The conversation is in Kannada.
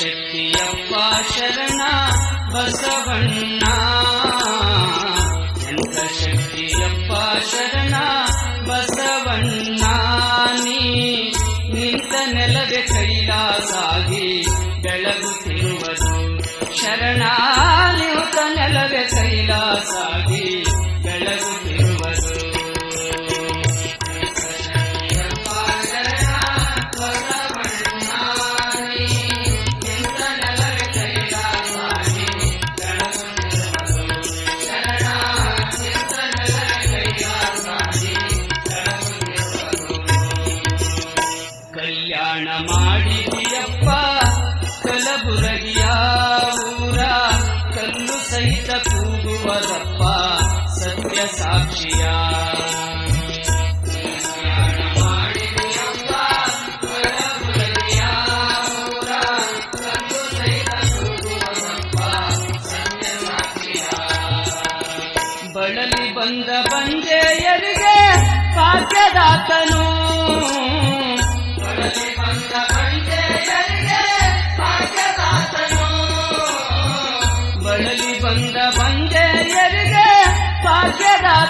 ಶಕ್ತಿಯಪ್ಪ ಶರಣ ಬಸವಣ್ಣ. ಎಂಥ ಶಕ್ತಿಯಪ್ಪ ಶರಣ ಬಸವಣ್ಣ. ನೀ ನಿಂತ ನೆಲವೇ ಕೈಲಾಸಾಗಿ ಬೆಳಗುತ್ತಿರುವುದು ಶರಣ ಕಲ್ಯಾಣ ಮಾಡಿದಿಯಪ್ಪ. ಕಲಬುರಗಿಯ ಊರ ಕಲ್ಲು ಸಹಿತ ಕೂಗುವದಪ್ಪ. ಸತ್ಯ ಸಾಕ್ಷಿಯ. ಬಳಲಿ ಬಂದ ಬಂಜೆಯರಿಗೆ ಭಾಗ್ಯದಾತನು. அங்கே எருக பார்க்கிறார்